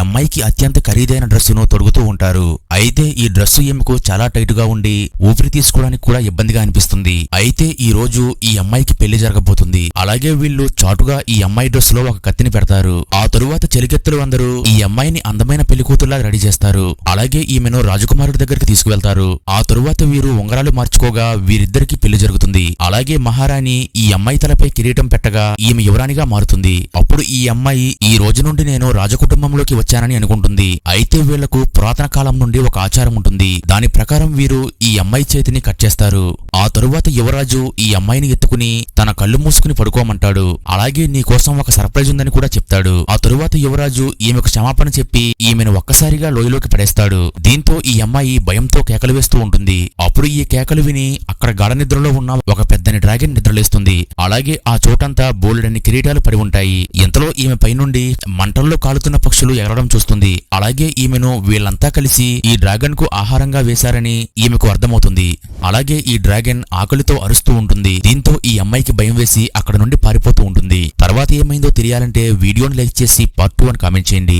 అమ్మాయికి అత్యంత ఖరీదైన డ్రెస్సును తొడుగుతూ ఉంటారు. అయితే ఈ డ్రెస్సు ఈమెకు చాలా టైట్గా ఉండి ఊపిరి తీసుకోవడానికి కూడా ఇబ్బందిగా అనిపిస్తుంది. అయితే ఈ రోజు ఈ అమ్మాయికి పెళ్ళి జరగబోతుంది. అలాగే వీళ్ళు చాటుగా ఈ అమ్మాయి డ్రెస్లో ఒక కత్తిని పెడతారు. ఆ తరువాత చెలికెత్తులు అందరూ ఈ అమ్మాయిని అందమైన పెళ్ళి కూతురులా రెడీ చేస్తారు. అలాగే ఈమెను రాజకుమారుడి దగ్గరికి తీసుకువెళ్తారు. ఆ తరువాత వీరు ఉంగరాలు మార్చుకోగా వీరిద్దరికి పెళ్ళి జరుగుతుంది. అలాగే మహారాణి ఈ అమ్మాయి తలపై కిరీటం పెట్టగా ఈమె యువరాణిగా మారుతుంది. అప్పుడు ఈ అమ్మాయి ఈ రోజు నుండి నేను రాజకుటుంబంలోకి వచ్చానని అనుకుంటుంది. అయితే వీళ్ళకు పురాతన కాలం నుండి ఒక ఆచారం ఉంటుంది. దాని ప్రకారం వీరు ఈ అమ్మాయి చేతిని కట్ చేస్తారు. ఆ తరువాత యువరాజు ఈ అమ్మాయిని ఎత్తుకుని తన కళ్ళు మూసుకుని పడుకోమంటాడు. అలాగే నీ కోసం ఒక సర్ప్రైజ్ ఉందని కూడా చెప్తాడు. ఆ తరువాత యువరాజు ఈమెకు క్షమాపణ చెప్పి ఈమెను ఒక్కసారిగా లోయలోకి పడేస్తాడు. దీంతో ఈ అమ్మాయి భయంతో కేకలు వేస్తూ ఉంటుంది. అప్పుడు ఈ కేకలు విని అక్కడ గాఢ నిద్రలో ఉన్న ఒక పెద్దని డ్రాగన్ నిద్రలేస్తుంది. అలాగే ఆ చోటంతా బోలెడన్ని కిరీటాలు పడి ఉంటాయి. ఇంతలో ఈమె పైనుండి మంటల్లో కాలుతున్న పక్షులు ఎగరడం చూస్తుంది. అలాగే ఈమెను వీళ్ళంతా కలిసి ఈ డ్రాగన్కు ఆహారంగా వేశారని ఈమెకు అర్థమవుతుంది. అలాగే ఈ డ్రాగన్ ఆకలితో అరుస్తూ ఉంటుంది. దీంతో ఈ అమ్మాయికి భయం వేసి అక్కడ నుండి పారిపోతూ ఉంటుంది. తర్వాత ఏమైందో తెలియాలంటే వీడియోని లైక్ చేసి పార్ట్ టూ అని కామెంట్ చేయండి.